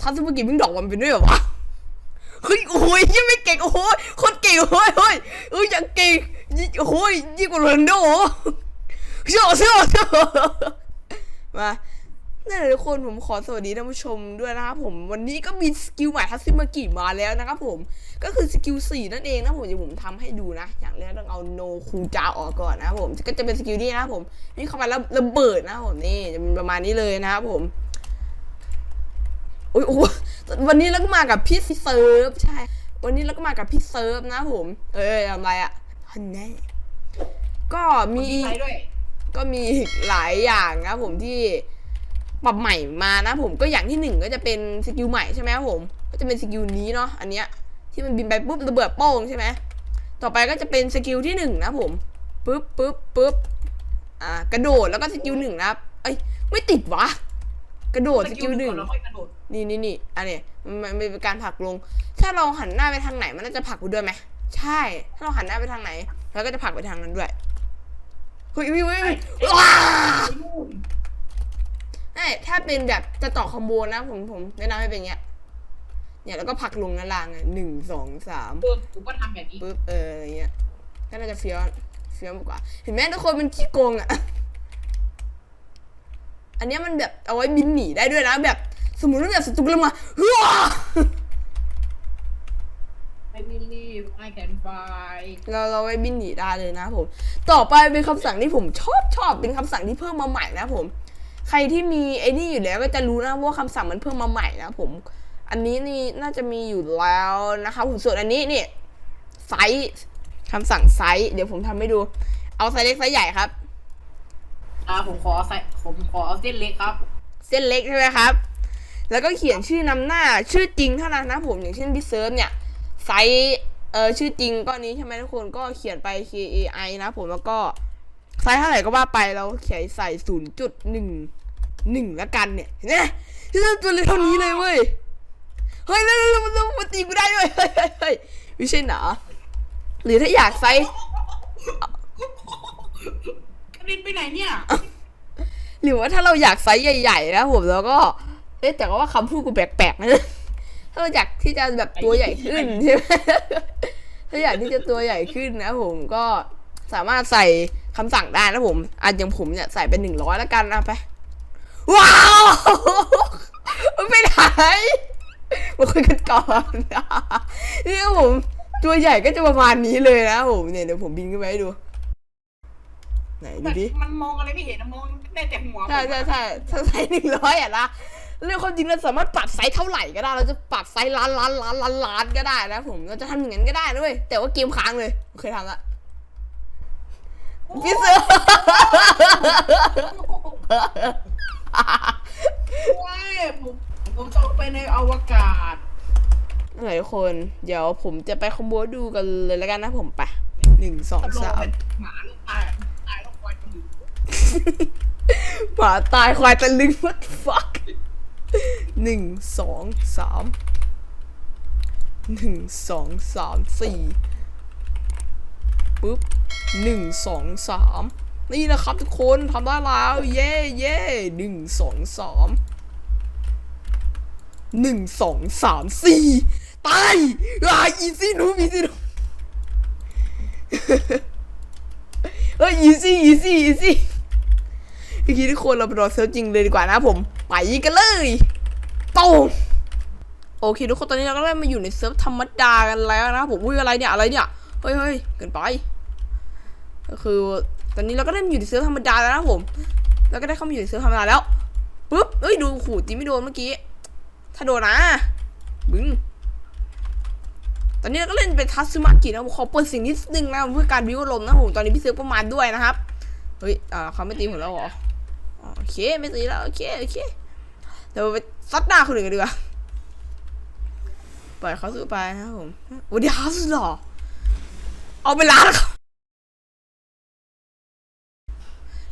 ทัศนกิจมึงดอกมันเป็นด้วยเหรอวะเฮ้ยโอ้ยยังไม่เก่งโอ้ยคนเก่งโอ้ยโอ้ยเอ้ยยังเก่งโอ้ยยิ่งกว่าโรนโดเชื่อเชื่อเชื่อมานั่นแหละทุกคนผมขอสวัสดีท่านผู้ชมด้วยนะครับผมวันนี้ก็มีสกิลใหม่ทัศนกิจมาแล้วนะครับผมก็คือสกิลสี่นั่นเองนะผมเดี๋ยวผมทำให้ดูนะ อย่างแรกต้องเอาโนคูจาออกก่อนนะครับผมก็จะเป็นสกิลนี้นะครับผมนี่เข้าไปแล้วระเบิดนะครับผมนี่จะเป็นประมาณนี้เลยนะครับผม อ้ยโอ้ยวันนี้เราก็มากับพี่เซิร์ฟใช่ วันนี้เราก็มากับพี่เซิร์ฟนะผม เอ้ยทำไรอะฮันแน่ก็มีมีใครด้วยก็มีอีกหลายอย่างนะผมที่ปรับใหม่มานะผมก็อย่างที่หนึ่งก็จะเป็นสกิลใหม่ใช่ไหมครับผม ก็จะเป็นสกิลนี้เนาะอันเนี้ยที่มันบินไปปุ๊บระเบิดโป้งใช่ไหมต่อไปก็จะเป็นสกิลที่หนึ่งนะผมปุ๊บปุ๊บปุ๊บอ่ากระโดดแล้วก็สกิลหนึ่งนะครับเอ้ยไม่ติดวะก ระโดดสกิลหนึ่งแล้วค่อยกระโดดนี่นี่นี่อันนี้มันมันเป็นการผลักลง ถ้าเราหันหน้าไปทางไหนมันน่าจะผลักไปด้วยไหมใช่ ถ้าเราหันหน้าไปทางไหนเราก็จะผลักไปทางนั้นด้วยเฮ้ยเฮ้ยเฮ้ยเฮ้ยว้าใช่ถ้าเป็นแบบจะต่อคอมโบนะผมผมแนะนำให้เป็นอย่างเงี้ยเนี่ยแล้วก็ผลักลงด้านล่างอะหนึ่งสองสาม เออกูก็ทำแบบนี้ปึ๊บเอออะไรเงี้ยก็น่าจะเฟี้ยวเฟี้ยวมากกว่า เห็นไหมทุกคนมันขี้โกงอะ อันเนี้ยมันแบบเอาไว้บินหนีได้ด้วยนะ แบบสมมติว่าแบบศัตรูกำลังมาเฮ้ยไอ้มินี่ไอแคนไฟเราเราไว้บินหนีได้เลยนะผม ต่อไปเป็นคำสั่งที่ผมชอบชอบเป็นคำสั่งที่เพิ่มมาใหม่นะผม ใครที่มีไอ้นี่อยู่แล้วก็จะรู้นะว่าคำสั่งมันเพิ่มมาใหม่นะผม อันนี้นี่น่าจะมีอยู่แล้วนะคะผมส่วนอันนี้นี่ไซส์คำสั่งไซส์เดี๋ยวผมทำให้ดู เอาไซส์เล็กไซส์ใหญ่ครับ อ่าผมขอใส่ผมขอเอาเส้นเล็กครับ เส้นเล็กใช่ไหมครับ แล้วก็เขียนชื่อนำหน้าชื่อจริงเท่านั้นนะผมอย่างเช่นพี่เซิร์ฟเนี่ยไซส์เออชื่อจริงก็นี้ใช่ไหมทุกคนก็เขียนไป K A I นะผมแล้วก็ไซส์เท่าไหร่ก็ว่าไปเราเขียนใส่ศูนย์จุดหนึ่งหนึ่งละกันเนี่ยเห็นไหมที่ตัวเล็กเท่านี้เลยเว้ยเฮ้ยแล้วแล้วแล้วมันตีกูได้ด้วยเฮ้ยเฮ้ยเฮ้ยไม่ใช่หนาหรือถ้าอยากไซส์ ด็นไปไหนเนี่ย หรือว่าถ้าเราอยากไซส์ใหญ่ๆนะผมแล้วก็ เอ๊ะแต่ก็ว่าคำพูดกูแปลกๆนะถ้าเราอยากที่จะแบบตัวใหญ่ขึ้นใช่ไหมถ้าอยากที่จะตัวใหญ่ขึ้นนะผมก็สามารถใส่คำสั่งได้นะผมอาจอย่างผมเนี่ยใส่เป็นหนึ่งร้อยแล้วกันนะไป ว้าวไปไหนมาคุยกันก่อนนี่ผมตัวใหญ่ก็จะประมาณนี้เลยนะผมเนี่ยเดี๋ยวผมบินขึ้นไปให้ดู ไหนดูดิมันมองอะไรไม่เห็นนะมองได้แต่หัวใช่ใช่ใช่ถ้าไซส์หนึ่งร้อยอะนะเรื่องความจริงเราสามารถปรับไซส์เท่าไหร่ก็ได้ เราจะปรับไซส์ล้านล้านล้านล้านล้านก็ได้นะผมเราจะทำอย่างนั้นก็ได้นะเว้ยแต่ว่าเกมค้างเลยเคยทำละพี่เสือว้ายผมผมจะไปในอวกาศหลายคน เดี๋ยวผมจะไปคอมโบดูกันเลยแล้วกันนะผมไปหนึ่งสองตำรวจสาม หมาตายควายตะลึง what the fuck หนึ่งสองสามหนึ่งสองสามสี่ปุ๊บหนึ่งสองสามนี่นะครับทุกคนทำได้แล้วเย่เย่หนึ่งสองสามหนึ่งสองสามสี่ตายอ่าอีซี่หนูอีซี่หนูเฮ้ยอีซี่อีซี่อีซี่ พี่คิดทุกคนเราไปรอเซิร์ฟจริงเลยดีกว่านะผม ไปกันเลยโตงโอเคทุกคนตอนนี้เราก็ได้มาอยู่ในเซิร์ฟธรรมดากันแล้วนะผมอุ้ยอะไรเนี่ยอะไรเนี่ยเฮ้ยเฮ้ยเกินไปก็คือตอนนี้เราก็ได้มาอยู่ในเซิร์ฟธรรมดาแล้วนะผมแล้วก็ได้เข้ามาอยู่ในเซิร์ฟธรรมดาแล้วปุ๊บเอ้ยดูขู่ตีไม่โดนเมื่อกี้ถ้าโดนนะบึ้งตอนนี้เราก็เล่นเป็นทัซึมากินะผมขอเปิดสิ่งนิดนึงนะเพื่อการบิวอารมนะผมตอนนี้พี่เซิร์ฟก็มาณด้วยนะครับเฮ้ยอ่าเขาไม่ตีผมแล้วเหรอ เคไม่ตีแล้วโอเคโอเคเดี๋ยวไปซัดหน้าคนอื่นกันดีกว่าปล่อยเขาสู้ไปนะครับผมวันนี้เขาสุดหล่อเอาไปล้างครับ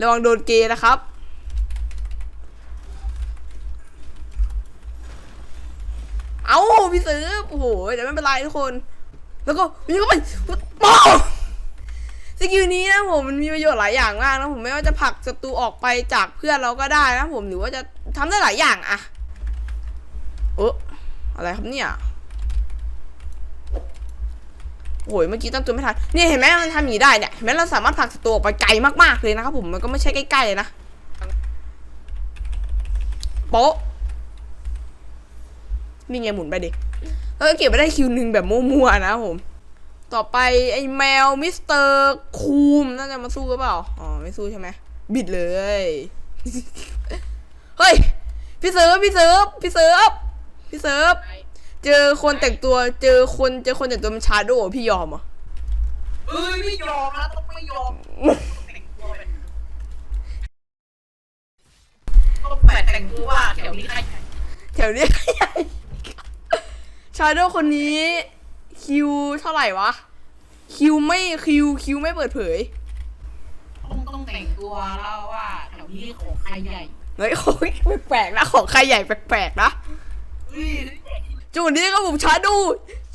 ระวังโดนเกย์นะครับเอาพี่ซื้อโอ้โหแต่ไม่เป็นไรทุกคน แล้วก็วิ่งเข้าไปป้อ สกิลนี้นะผมมันมีประโยชน์หลายอย่างมากนะผมไม่ว่าจะผลักศัตรูออกไปจากเพื่อนเราก็ได้นะผมหรือว่าจะทำได้หลายอย่างอะเอออะไรครับเนี่ยโอ้ยเมื่อกี้ตั้งตัวไม่ทันเนี่ยเห็นไหมมันทำอย่างนี้ได้เนี่ยเห็นไหมเราสามารถผลักศัตรูออกไปไกลมากๆเลยนะครับผมมันก็ไม่ใช่ใกล้ๆเลยนะโป๊ะนี่ไงหมุนไปดิเออเก็บไปได้คิวหนึ่งแบบมั่วๆนะครับผม ต่อไปไอ้แมวมิสเตอร์คูมน่าจะมาสู้หรือเปล่า อ๋อ ไม่สู้ใช่ไหม บิดเลย เฮ้ย พี่เซิร์ฟพี่เซิร์ฟพี่เซิร์ฟพี่เซิร์ฟเจอคนแต่งตัว เจอคนเจอคนแต่งตัวเป็นชาโดว์พี่ยอมเหรอเอ้ยไม่ยอมนะต้องไม่ยอมแต่งตัวเป็นต้องแปะแต่งตัวว่าแถวนี้ใครแถวนี้ชาโดว์คนนี้ คิวเท่าไหร่วะ คิวไม่คิวคิวไม่เปิดเผย ต้องต้องแต่งตัวแล้วว่าแถวนี้ของใครใหญ่เฮ้ยโอ้ยแปลกๆนะของใครใหญ่แปลกๆนะเฮ้ยจุดนี้ก็ผมชาดู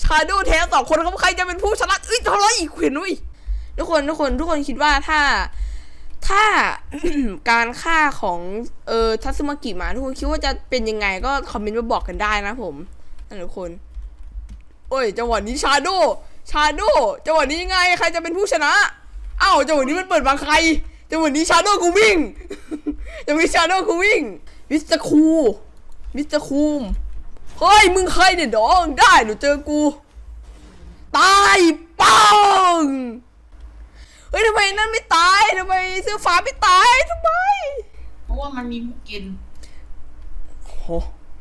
ชาดูแท้สองคนเขาใครจะเป็นผู้ชนะเอ้ยเท่าไรอีกเห็นอุ้ยทุกคนทุกคนทุกคนคิดว่าถ้าถ้าการฆ่าของเออทัตสึมากิมาทุกคนคิดว่าจะเป็นยังไงก็คอมเมนต์มาบอกกันได้นะผมนั่นทุกคนโอ้ยจังหวะนี้ชาโดชาโดจังหวะนี้ยังไงใครจะเป็นผู้ชนะอ้าวจังหวะนี้มันเปิดบางใครจังหวะนี้ชาโดกูวิ่งยังมีชาโดกูวิ่งมิสเตอร์คูมิสเตอร์คูมเฮ้ยมึงใครเนี่ยดองได้หนูเจอกูตายปังเฮ้ยทำไมนั่นไม่ตายทำไมเสื้อฟ้าไม่ตายทำไม เพราะว่ามันมีมุกกินโห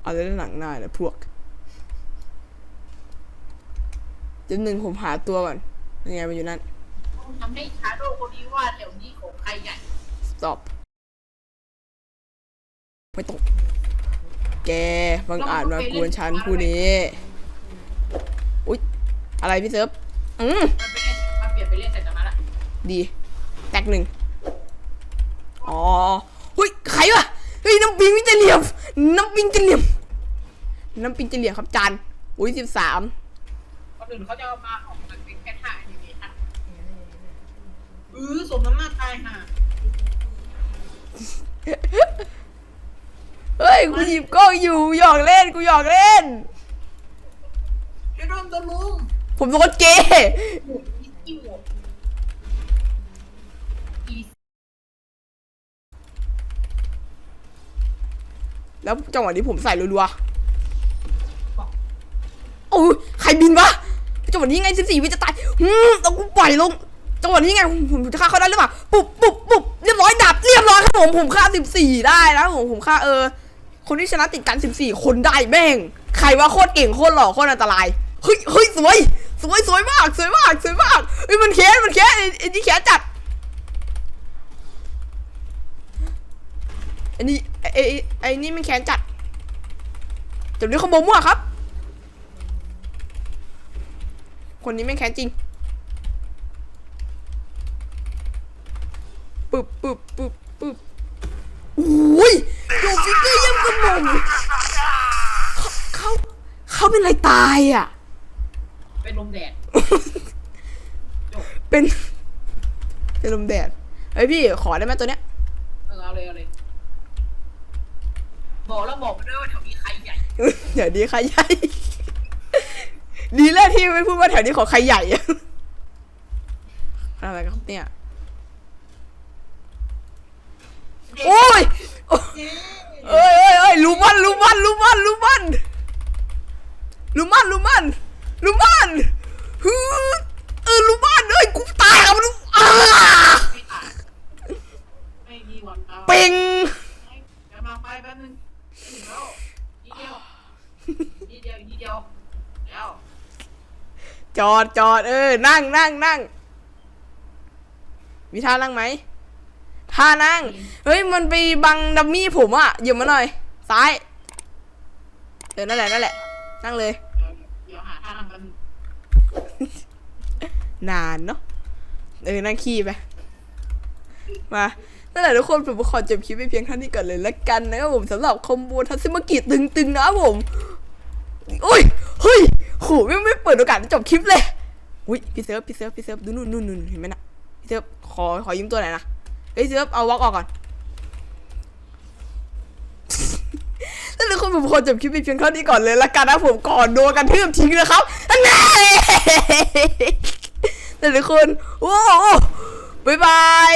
อะไรนั่นหนังหน้าเนี่ยพวกเดี๋ยวหนึ่งผมหาตัวก่อนยังไงมันอยู่นั่นต้องทำให้ชาโดว์คนนี้ว่าแถวนี้ของใครใหญ่ stop ไม่ต้องแกบังอาจมากวนฉันผู้นี้ อุ๊ย อะไรพี่เซิร์ฟอืมมันไปเล่นมันเปลี่ยนไปเล่นแต่จะมาละดี แตกหนึ่ง อ๋อเฮ้ย ใครวะ เฮ้ย น้ำปิงวิจะเหลี่ยม น้ำปิงจะเหลี่ยม น้ำปิงจะเหลี่ยมครับจาน อุ้ยสิบสามคน อื่นเขาจะเอามาออกมันเป็นแค่ท่าแอนิเมชั่นเออสมน้ำหน้าตายห่าเฮ้ยกูหยิบกล้องอยู่หยอกเล่นกูหยอกเล่นจะโดนตะลุมผมโดนเกย์หมุนอีหมวกอีแล้วจังหวะนี้ผมใส่รัวๆโอ้ยใครบินวะจัง หวะนี้ไงสิบสี่วิจะตายอืมเอากูปล่อยลงจังหวะนี้ไงผมผมจะฆ่าเขาได้หรือเปล่าปุบปุบปุบเรียบร้อยดับเรียบร้อยครับผมผมฆ่าสิบสี่ได้นะผมผมฆ่าเออ คนที่ชนะติดกันสิบสี่คนได้แม่งใครว่าโคตรเก่งโคตรหล่อโคตรอันตรายเฮ้ยเฮ้ยสวยสวยสวยมากสวยมากสวยมากเฮ้ยมันแค้นมันแค้นไอ้นี่แค้นจัดไอ้นี่ไอ้ไอ้ไอ้นี่มันแค้นจัดจับด้วยคอมโบมั่วครับ คนนี้ไม่งแค้นจริงปึ๊บปึ๊บปึ๊บปึ๊บอุ้ยโดนฟิกเกอร์เยี่ยมกระหม่อมเขาเขาเขาเป็นอะไรตายอะ เป็นลมแดด เป็น เป็นลมแดดเฮ้ยพี่ขอได้ไหมตัวเนี้ยเออเอาเลยเอาเลยบอกแล้วบอกไปด้วยว่าแถวนี้ใครใหญ่เดี๋ยวนี้ใครใหญ่ ดีแล้วที่ไม่พูดว่าแถวนี้ของใครใหญ่อะอะไรครับเนี่ยโอ้ยโอ้ยเอ้ยเอ้ยเอ้ยลูมันลูมันลูมันลูมันลูมันลูมันลูมันฮึเออลูมันเอ้ยกูตายแล้วลูกอ้าไม่ตายไม่มีวันตายเป่งกำลังไปแป๊บนึงถึงแล้วนิดเดียวนิดเดียวนิดเดียวแล้ว จอดจอดเออ นั่งนั่งนั่งมีท่านั่งไหมท่านั่ง เฮ้ย มันไปบังดัมมี่ผมอะหยิบมาหน่อย ซ้าย เออ นั่นแหละ นั่นแหละ นั่งเลย เดี๋ยวเดี๋ยวหาท่าทางกันนานเนาะ เออ นั่งขี้ไป มานั่นแหละทุกคนผมขอจบคลิปไปเพียงเท่านี้ก่อนเลยละกันนะครับผมสำหรับคอมโบทัศมากิตึงๆนะครับผม โอ้ย เฮ้ย โหไม่ไม่เปิดโอกาสจบคลิปเลยอุ้ยพี่เซิร์ฟพี่เซิร์ฟพี่เซิร์ฟดูนู่นนู่นนู่นเห็นไหมนะพี่เซิร์ฟขอขอยืมตัวหน่อยนะเฮ้ยเซิร์ฟเอาวอล์กออกก่อนนั่นแหละทุกคนผมขอจบคลิปเพียงเท่านี้ก่อนเลยละกันนะผมก่อนโดนกันทืบทิ้งนะครับอันนี้แต่ทุกคนโอ้บ๊ายบาย